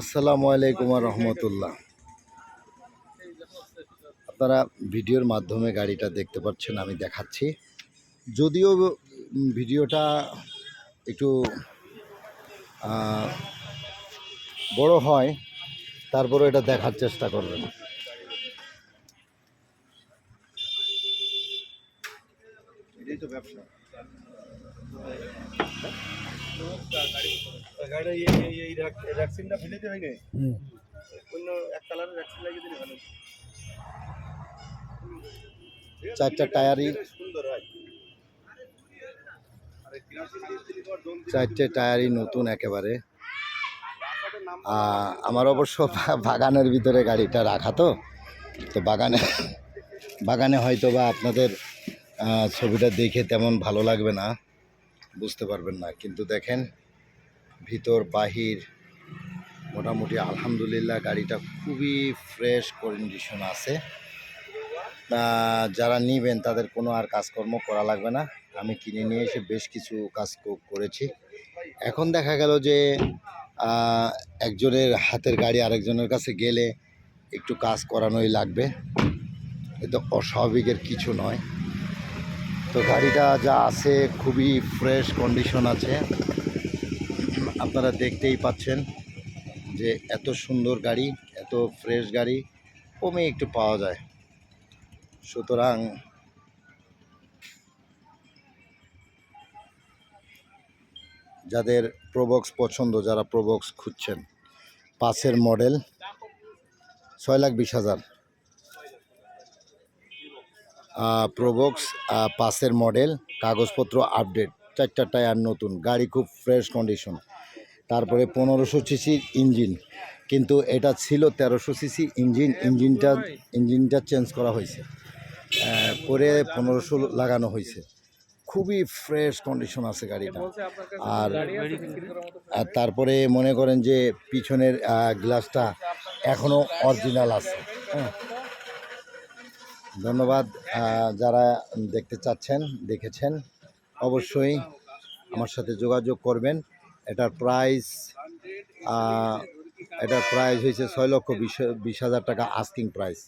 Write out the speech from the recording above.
আসসালামু আলাইকুম রহমতুল্লাহ আপনারা ভিডিওর মাধ্যমে গাড়িটা দেখতে পাচ্ছেন, আমি দেখাচ্ছি। যদিও ভিডিওটা একটু বড় হয় তারপরে এটা দেখার চেষ্টা করবেন। ব্যবসা। এই এই এই ভ্যাকসিনটা ফেলে দেবে নাকি অন্য এক কালারের ভ্যাকসিন লাগিয়ে দিলে ভালো। চারটা টায়ারই। চারটে টায়ারই নতুন একেবারে। আমার অবশ্য বাগানের ভিতরে গাড়িটা রাখা তো। তো বাগানে বাগানে হয়তো বা আপনাদের ছবিটা দেখে তেমন ভালো লাগবে না। বুঝতে পারবেন না। কিন্তু দেখেন, ভিতর, বাহির, মোটামুটি আলহামদুলিল্লাহ গাড়িটা খুবই ফ্রেশ কন্ডিশন আছে। যারা নিবেন, তাদের কোনো আর কাজকর্ম করা লাগবে না। আমি কিনে নিয়ে এসে বেশ কিছু কাজ করেছি। এখন দেখা গেল যে একজনের হাতের গাড়ি আরেকজনের কাছে গেলে একটু কাজ করানোই লাগবে। কিন্তু অস্বাভাবিকের কিছু নয়। তো গাড়িটা যা আছে, খুবই ফ্রেশ কন্ডিশন আছে। আপনারা দেখতেই পাচ্ছেন যে এত সুন্দর গাড়ি, এত ফ্রেশ গাড়ি, কমে একটু পাওয়া যায়। সুতরাং যাদের প্রবক্স পছন্দ, যারা প্রবক্স খুঁজছেন পাঁচের মডেল ছয় লাখ বিশ হাজার। প্রবক্স পাসের মডেল কাগজপত্র আপডেট চারটা টায়ার নতুন, গাড়ি খুব ফ্রেশ কন্ডিশন তারপরে পনেরোশো সিসির ইঞ্জিন কিন্তু এটা ছিল তেরোশো সিসি ইঞ্জিন ইঞ্জিনটা ইঞ্জিনটা চেঞ্জ করা হয়েছে। করে পনেরোশো লাগানো হয়েছে। খুবই ফ্রেশ কন্ডিশন আছে গাড়িটা। আর আর তারপরে মনে করেন যে পিছনের গ্লাসটা এখনও অরিজিনাল আছে। হ্যাঁ। ধন্যবাদ যারা দেখতে চাচ্ছেন, দেখেছেন, অবশ্যই আমার সাথে যোগাযোগ করবেন। এটার প্রাইস এটার প্রাইস হয়েছে ছয় লক্ষ বিশ বিশ হাজার টাকা আস্কিং প্রাইস